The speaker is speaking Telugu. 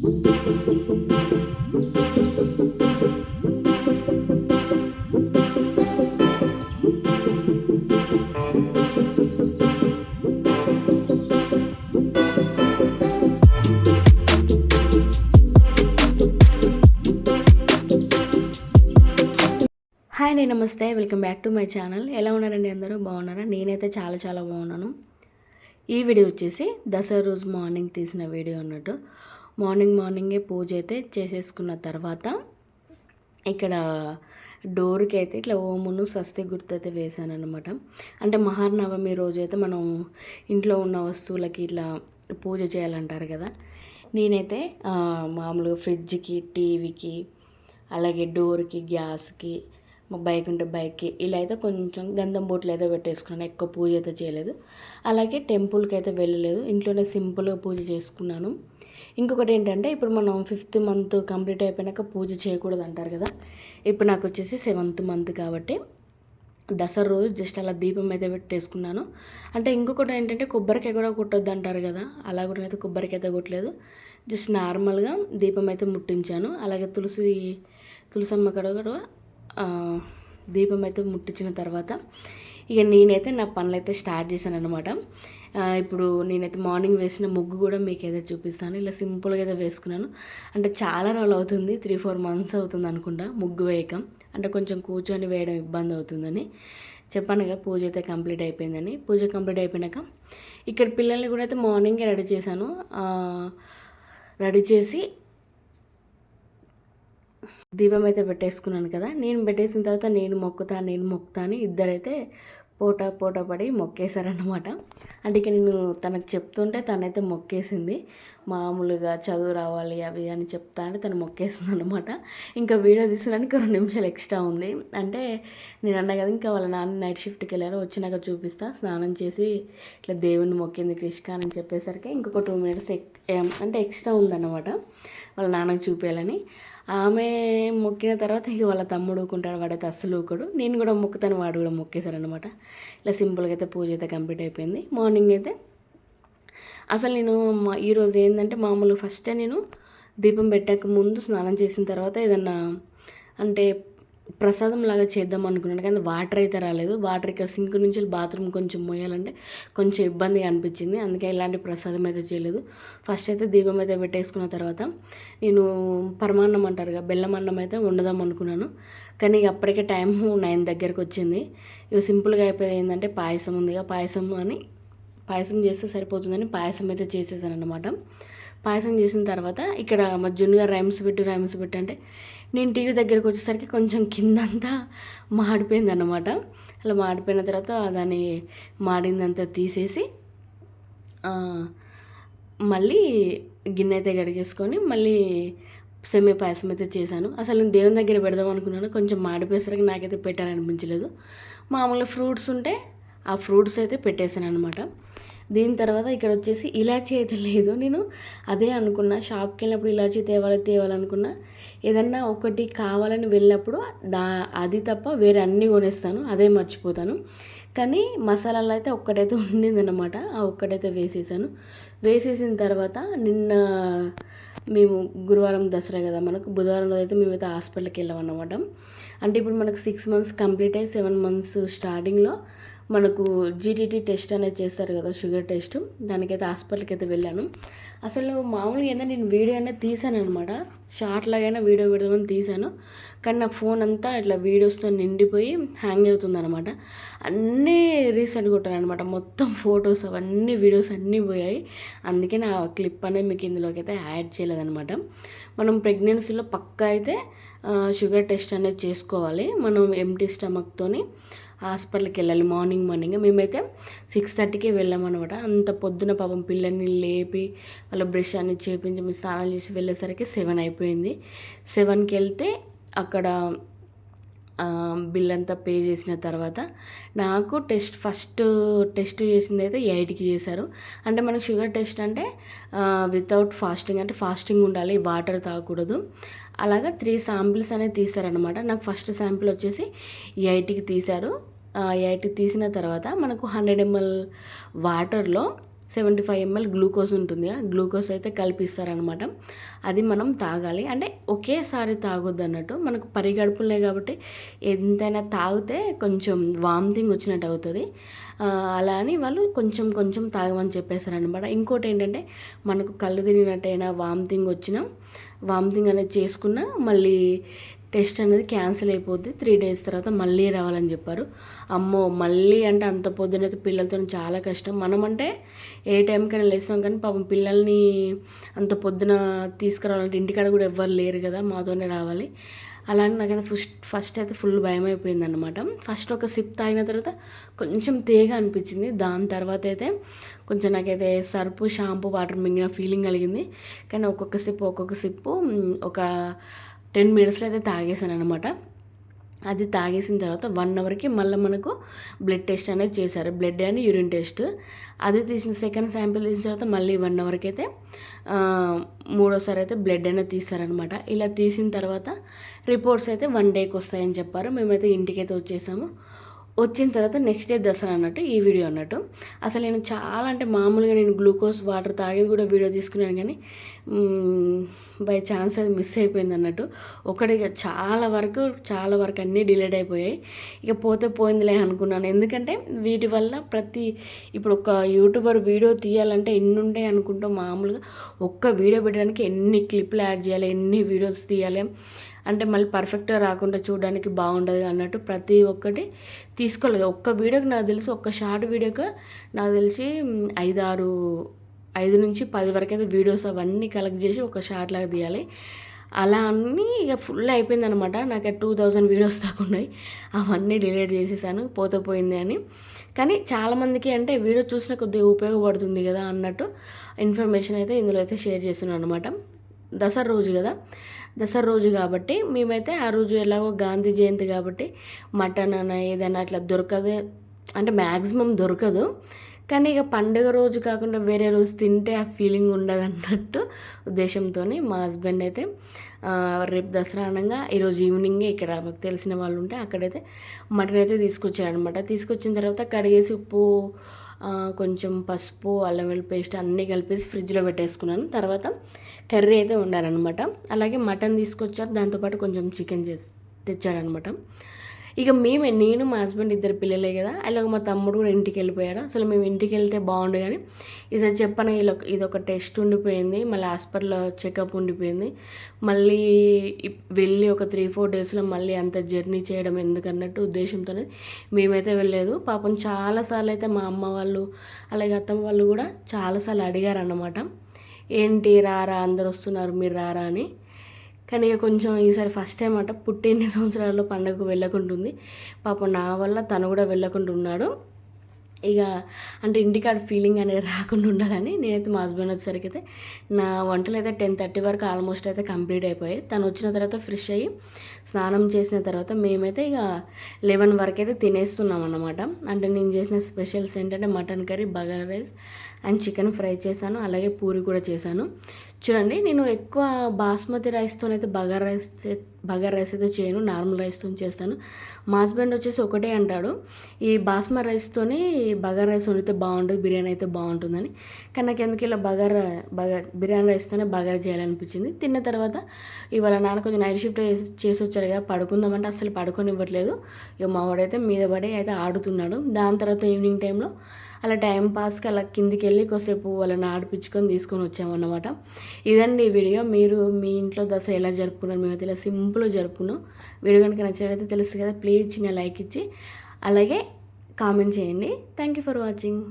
హాయ్ అండి నమస్తే. Welcome back to my channel. ఎలా ఉన్నారండి అందరూ? బాగున్నారా? నేనైతే చాలా చాలా బాగున్నాను. ఈ వీడియో వచ్చేసి దసరా రోజు మార్నింగ్ తీసిన వీడియో అన్నట్టు. మార్నింగ్ మార్నింగే పూజ అయితే చేసేసుకున్న తర్వాత ఇక్కడ డోర్కి అయితే ఇట్లా ఓమును స్వస్తి గుర్తు అయితే వేసాను అనమాట అంటే మహానవమి రోజు అయితే మనం ఇంట్లో ఉన్న వస్తువులకి ఇట్లా పూజ చేయాలంటారు కదా. నేనైతే మామూలుగా ఫ్రిడ్జ్కి టీవీకి అలాగే డోర్కి గ్యాస్కి బైక్ ఉంటే బైక్కి ఇలా అయితే కొంచెం గంధం బొట్లు అయితే పెట్టేసుకున్నాను. ఎక్కువ పూజ అయితే చేయలేదు. అలాగే టెంపుల్కి అయితే వెళ్ళలేదు. ఇంట్లోనే సింపుల్గా పూజ చేసుకున్నాను. ఇంకొకటి ఏంటంటే ఇప్పుడు మనం ఫిఫ్త్ మంత్ కంప్లీట్ అయిపోయినాక పూజ చేయకూడదు అంటారు కదా. ఇప్పుడు నాకు వచ్చేసి సెవెంత్ మంత్ కాబట్టి దసరా రోజు జస్ట్ అలా దీపం అయితే పెట్టేసుకున్నాను. అంటే ఇంకొకటి ఏంటంటే కొబ్బరికాయ కూడా కొట్టొద్దు అంటారు కదా. అలా కూడా అయితే కొబ్బరికాయ అయితే కొట్టలేదు. జస్ట్ నార్మల్గా దీపం అయితే ముట్టించాను. అలాగే తులసి తులసమ్మ కడ కూడా దీపం అయితే ముట్టించిన తర్వాత ఇక నేనైతే నా పనులు అయితే స్టార్ట్ చేశాను అనమాట ఇప్పుడు నేనైతే మార్నింగ్ వేసిన ముగ్గు కూడా మీకు అయితే చూపిస్తాను. ఇలా సింపుల్గా అయితే వేసుకున్నాను. అంటే చాలా రోజులు అవుతుంది త్రీ ఫోర్ మంత్స్ అవుతుంది అనుకుంటా ముగ్గు వేయకం. అంటే కొంచెం కూర్చొని వేయడం ఇబ్బంది అవుతుందని. చెప్పాను కదా పూజ అయితే కంప్లీట్ అయిపోయిందని. పూజ కంప్లీట్ అయిపోయినాక ఇక్కడ పిల్లల్ని కూడా అయితే మార్నింగే రెడీ చేశాను. రెడీ చేసి దీపం అయితే పెట్టేసుకున్నాను కదా. నేను పెట్టేసిన తర్వాత నేను మొక్కుతా నేను మొక్కుతా అని ఇద్దరైతే పోటా పోటా పడి మొక్కేశారనమాట అంటే ఇక నేను తనకు చెప్తుంటే తనైతే మొక్కేసింది. మామూలుగా చదువు రావాలి అవి అని చెప్తా అంటే తను మొక్కేస్తుంది అనమాట ఇంకా వీడియో తీసడానికి రెండు నిమిషాలు ఎక్స్ట్రా ఉంది. అంటే నేను అన్నా కదా ఇంకా వాళ్ళ నాన్న నైట్ షిఫ్ట్కి వెళ్ళారు వచ్చినాక చూపిస్తా. స్నానం చేసి ఇట్లా దేవుణ్ణి మొక్కింది కృష్ణ అని చెప్పేసరికి ఇంకొక టూ మినిట్స్ ఎక్ అంటే ఎక్స్ట్రా ఉందన్నమాట. వాళ్ళ నాన్నకు చూపేయాలని. ఆమె మొక్కిన తర్వాత ఇక వాళ్ళ తమ్ముడు ఊకుంటాడు వాడైతే అస్సలు ఊకడు నేను కూడా మొక్కుతాను వాడు కూడా మొక్కేశారనమాట ఇలా సింపుల్గా అయితే పూజ అయితే కంప్లీట్ అయిపోయింది. మార్నింగ్ అయితే అసలు నేను మా ఈరోజు ఏంటంటే మామూలు ఫస్టే నేను దీపం పెట్టక ముందు స్నానం చేసిన తర్వాత ఏదన్నా అంటే ప్రసాదం లాగా చేద్దాం అనుకున్నాను కానీ వాటర్ అయితే రాలేదు. వాటర్ ఇక్కడ సింక్ నుంచి బాత్రూమ్ కొంచెం మోయాలంటే కొంచెం ఇబ్బందిగా అనిపించింది. అందుకే ఇలాంటి ప్రసాదం అయితే చేయలేదు. ఫస్ట్ అయితే దీపం అయితే పెట్టేసుకున్న తర్వాత నేను పరమాన్నం అంటారు కదా బెల్లం అన్నం అయితే వండుదాం అనుకున్నాను. కానీ అప్పటికే టైం నైన్ దగ్గరకు వచ్చింది. ఇవి సింపుల్గా అయిపోయింది ఏంటంటే పాయసం ఉందిగా పాయసం అని పాయసం చేస్తే సరిపోతుందని పాయసం అయితే చేసేసాను అనమాట పాయసం చేసిన తర్వాత ఇక్కడ మా జున్నుగారు రైమ్స్ పెట్టు రైమ్స్ పెట్టు అంటే నేను టీవీ దగ్గరికి వచ్చేసరికి కొంచెం కిందంతా మాడిపోయింది అనమాట అలా మాడిపోయిన తర్వాత దాన్ని మాడిందంతా తీసేసి మళ్ళీ గిన్నె అయితే గడిగేసుకొని మళ్ళీ సెమీ పాయసం అయితే చేశాను. అసలు నేను దేవుని దగ్గర పెడదాం అనుకున్నాను కొంచెం మాడిపోయేసరికి నాకైతే పెట్టాలనిపించలేదు. మామూలుగా ఫ్రూట్స్ ఉంటే ఆ ఫ్రూట్స్ అయితే పెట్టేశాను అనమాట దీని తర్వాత ఇక్కడ వచ్చేసి ఇలాచీ అయితే లేదు. నేను అదే అనుకున్నా షాప్కి వెళ్ళినప్పుడు ఇలాచీ తేవాలి తేవాలనుకున్నా ఏదన్నా ఒకటి కావాలని వెళ్ళినప్పుడు దా అది తప్ప వేరే అన్నీ కొనేస్తాను అదే మర్చిపోతాను. కానీ మసాలాలు అయితే ఒక్కటైతే ఉండిందనమాట ఆ ఒక్కటైతే వేసేసాను. వేసేసిన తర్వాత నిన్న మేము గురువారం దసరా కదా మనకు బుధవారం రోజు అయితే మేమైతే హాస్పిటల్కి వెళ్ళామన్నమాట అంటే ఇప్పుడు మనకు సిక్స్ మంత్స్ కంప్లీట్ అయ్యి సెవెన్ మంత్స్ స్టార్టింగ్లో మనకు జీటీటీ టెస్ట్ అనేది చేస్తారు కదా షుగర్ టెస్ట్ దానికైతే హాస్పిటల్కి అయితే వెళ్ళాను. అసలు మామూలుగా అయితే నేను వీడియో అనేది తీసాను అనమాట షార్ట్ లాగైనా వీడియో పెడదామని తీసాను. కానీ నా ఫోన్ అంతా ఇట్లా వీడియోస్తో నిండిపోయి హ్యాంగ్ అవుతుంది అనమాట అన్నీ రీసెంట్ కొట్టాను అనమాట మొత్తం ఫొటోస్ అవన్నీ వీడియోస్ అన్నీ పోయాయి. అందుకే నా క్లిప్ అనేది మీకు ఇందులోకి అయితే యాడ్ చేయలేదన్నమాట. మనం ప్రెగ్నెన్సీలో పక్కా అయితే షుగర్ టెస్ట్ అనేది చేసుకోవాలి. మనం ఎంటీ స్టమక్తోని హాస్పిటల్కి వెళ్ళాలి మార్నింగ్ మార్నింగ్. మేమైతే సిక్స్ థర్టీకే వెళ్ళామన్నమాట. అంత పొద్దున పాపం పిల్లల్ని లేపి వాళ్ళ బ్రష్ అన్ని చేపించి మేము స్నానాలు చేసి వెళ్ళేసరికి సెవెన్ అయిపోయింది. సెవెన్కి వెళ్తే అక్కడ బిల్ అంతా పే చేసిన తర్వాత నాకు టెస్ట్ ఫస్ట్ టెస్ట్ చేసింది అయితే ఎయిట్కి చేశారు. అంటే మనకు షుగర్ టెస్ట్ అంటే వితౌట్ ఫాస్టింగ్. అంటే ఫాస్టింగ్ ఉండాలి వాటర్ తాగకూడదు. అలాగా త్రీ శాంపిల్స్ అనేది తీశారనమాట నాకు ఫస్ట్ శాంపిల్ వచ్చేసి ఎయిట్కి తీశారు. ఐఐటి తీసిన తర్వాత మనకు హండ్రెడ్ ఎంఎల్ వాటర్లో సెవెంటీ ఫైవ్ ఎంఎల్ గ్లూకోజ్ ఉంటుంది. ఆ గ్లూకోజ్ అయితే కల్పిస్తారనమాట అది మనం తాగాలి. అంటే ఒకేసారి తాగొద్దు అన్నట్టు మనకు పరిగడుపులే కాబట్టి ఎంతైనా తాగితే కొంచెం వామిటింగ్ వచ్చినట్టు అవుతుంది. అలా అని వాళ్ళు కొంచెం కొంచెం తాగమని చెప్పేశారనమాట ఇంకోటి ఏంటంటే మనకు కళ్ళు తిరిగినట్టయినా వామిటింగ్ వచ్చినా వామిటింగ్ అనేది చేసుకున్నా మళ్ళీ టెస్ట్ అనేది క్యాన్సిల్ అయిపోద్ది. త్రీ డేస్ తర్వాత మళ్ళీ రావాలని చెప్పారు. అమ్మో మళ్ళీ అంటే అంత పొద్దునైతే పిల్లలతో చాలా కష్టం. మనం అంటే ఏ టైంకైనా లేస్తాం కానీ పాపం పిల్లల్ని అంత పొద్దున తీసుకురావాలంటే ఇంటికాడ కూడా ఎవ్వరు లేరు కదా మాతోనే రావాలి. అలానే నాకైతే ఫస్ట్ ఫస్ట్ అయితే ఫుల్ భయం అయిపోయింది అనమాట ఫస్ట్ ఒక సిప్ తాగిన తర్వాత కొంచెం తేగ అనిపించింది. దాని తర్వాత అయితే కొంచెం నాకైతే సర్పు షాంపూ వాటర్ మింగిన ఫీలింగ్ కలిగింది. కానీ ఒక్కొక్క సిప్ ఒక్కొక్క సిప్పు ఒక టెన్ మినిట్స్లో అయితే తాగేసాను అనమాట అది తాగేసిన తర్వాత వన్ అవర్కి మళ్ళీ మనకు బ్లడ్ టెస్ట్ అనేది చేశారు. Blood and urine test. అది తీసిన సెకండ్ శాంపిల్ తీసిన తర్వాత మళ్ళీ వన్ అవర్కి అయితే మూడోసారి అయితే బ్లడ్ అనేది తీస్తారనమాట ఇలా తీసిన తర్వాత రిపోర్ట్స్ అయితే వన్ డేకి వస్తాయని చెప్పారు. మేమైతే ఇంటికైతే వచ్చేసాము. వచ్చిన తర్వాత నెక్స్ట్ డే దసరా అన్నట్టు ఈ వీడియో అన్నట్టు. అసలు నేను చాలా అంటే మామూలుగా నేను గ్లూకోజ్ వాటర్ తాగేది కూడా వీడియో తీసుకున్నాను కానీ బై ఛాన్స్ అది మిస్ అయిపోయింది అన్నట్టు. ఒకటి చాలా వరకు చాలా వరకు అన్నీ డిలేడ్ అయిపోయాయి. ఇక పోతే పోయిందిలే అనుకున్నాను. ఎందుకంటే వీటి వల్ల ప్రతి ఇప్పుడు ఒక యూట్యూబర్ వీడియో తీయాలంటే ఎన్ని ఉంటాయి అనుకుంటాం మామూలుగా. ఒక్క వీడియో పెట్టడానికి ఎన్ని క్లిప్లు యాడ్ చేయాలి ఎన్ని వీడియోస్ తీయాలి. అంటే మళ్ళీ పర్ఫెక్ట్గా రాకుండా చూడడానికి బాగుండదు అన్నట్టు ప్రతి ఒక్కటి తీసుకోలేదు. ఒక్క వీడియోకి నాకు తెలిసి ఒక్క షార్ట్ వీడియోకి నాకు తెలిసి ఐదారు ఐదు నుంచి పది వరకు అయితే వీడియోస్ అవన్నీ కలెక్ట్ చేసి ఒక షార్ట్ లాగా తీయాలి. అలా అన్నీ ఇక ఫుల్ అయిపోయింది అనమాట నాకు టూ థౌజండ్ వీడియోస్ దాకా ఉన్నాయి. అవన్నీ డిలీట్ చేసేసాను. పోతే పోయింది అని. కానీ చాలామందికి అంటే వీడియో చూసిన కొద్దిగా ఉపయోగపడుతుంది కదా అన్నట్టు ఇన్ఫర్మేషన్ అయితే ఇందులో అయితే షేర్ చేస్తున్నాను అనమాట దసరా రోజు కదా. దసరా రోజు కాబట్టి మేమైతే ఆ రోజు ఎలాగో గాంధీ జయంతి కాబట్టి మటన్ అన్న ఏదైనా అట్లా దొరకదు. అంటే మ్యాక్సిమం దొరకదు. కానీ ఇక పండుగ రోజు కాకుండా వేరే రోజు తింటే ఆ ఫీలింగ్ ఉండదు అన్నట్టు ఉద్దేశంతో మా హస్బెండ్ అయితే రేపు దసరా అనగా ఈరోజు ఈవినింగే ఇక్కడ మాకు తెలిసిన వాళ్ళు ఉంటే అక్కడైతే మటన్ అయితే తీసుకొచ్చారనమాట తీసుకొచ్చిన తర్వాత కడిగేసి ఉప్పు కొంచెం పసుపు అల్లం వెల్లి పేస్ట్ అన్నీ కలిపేసి ఫ్రిడ్జ్లో పెట్టేసుకున్నాను. తర్వాత కర్రీ అయితే ఉండాలన్నమాట అలాగే మటన్ తీసుకొచ్చారు. దాంతోపాటు కొంచెం చికెన్ చేసి తెచ్చాడనమాట ఇక మేమే నేను మా హస్బెండ్ ఇద్దరు పిల్లలే కదా. అలాగే మా తమ్ముడు కూడా ఇంటికి వెళ్ళిపోయాడు. అసలు మేము ఇంటికి వెళ్తే బాగుండు కానీ ఇది చెప్పను ఇలా ఇది ఒక టెస్ట్ ఉండిపోయింది. మళ్ళీ హాస్పిటల్లో చెకప్ ఉండిపోయింది. మళ్ళీ వెళ్ళి ఒక త్రీ ఫోర్ డేస్లో మళ్ళీ అంత జర్నీ చేయడం ఎందుకన్నట్టు ఉద్దేశంతోనే మేమైతే వెళ్ళలేదు. పాపం చాలాసార్లు అయితే మా అమ్మ వాళ్ళు అలాగే అత్తమ్మ వాళ్ళు కూడా చాలాసార్లు అడిగారు అన్నమాట ఏంటి రారా అందరు వస్తున్నారు మీరు రారా అని. కానీ ఇక కొంచెం ఈసారి ఫస్ట్ టైం అట పుట్టిన సంవత్సరాల్లో పండగకు వెళ్ళకుంటుంది. పాపం నా వల్ల తను కూడా వెళ్ళకుండా ఉన్నాడు ఇక అంటే ఇంటికాడ ఫీలింగ్ అనేది రాకుండా ఉండాలని నేనైతే మా హస్బెండ్ వచ్చేసరికి అయితే నా వంటలు అయితే టెన్ థర్టీ వరకు ఆల్మోస్ట్ అయితే కంప్లీట్ అయిపోయాయి. తను వచ్చిన తర్వాత ఫ్రెష్ అయ్యి స్నానం చేసిన తర్వాత మేమైతే ఇక లెవెన్ వరకు అయితే తినేస్తున్నాం అన్నమాట. అంటే నేను చేసిన స్పెషల్స్ ఏంటంటే mutton curry bagara rice and chicken fry చేశాను అలాగే పూరి కూడా చేశాను. చూడండి నేను ఎక్కువ బాస్మతి రైస్తోనైతే బగార్ రైస్ బగార్ రైస్ అయితే చేయను నార్మల్ రైస్తో చేస్తాను. మా హస్బెండ్ వచ్చేసి ఒకటే అంటాడు ఈ బాస్మతి రైస్తోని బగార్ రైస్ వండితే బాగుంటుంది బిర్యానీ అయితే బాగుంటుందని. కానీ నాకు ఎందుకు ఇలా బగార్ బగార్ బిర్యానీ రైస్తోనే బగారా చేయాలనిపించింది. తిన్న తర్వాత ఇవాళ నాన్న కొంచెం నైట్ షిఫ్ట్ చేసి వచ్చాడు కదా పడుకుందామంటే అసలు పడుకొని ఇవ్వట్లేదు ఇక మా వాడైతే మీద పడి అయితే ఆడుతున్నాడు. దాని తర్వాత ఈవినింగ్ టైంలో అలా టైం పాస్కి అలా కిందికి వెళ్ళి కొద్దిసేపు వాళ్ళని ఆడిపించుకొని తీసుకొని వచ్చామన్నమాట. ఇదండి ఈ వీడియో. మీరు మీ ఇంట్లో దసరా ఎలా జరుపుకున్నారు మేము ఇలా సింపుల్గా జరుపుకున్నాం. వీడియో కనుక నచ్చినట్లయితే తెలుసు కదా ప్లీజ్ చిన్న లైక్ ఇచ్చి అలాగే కామెంట్ చేయండి. Thank you for watching.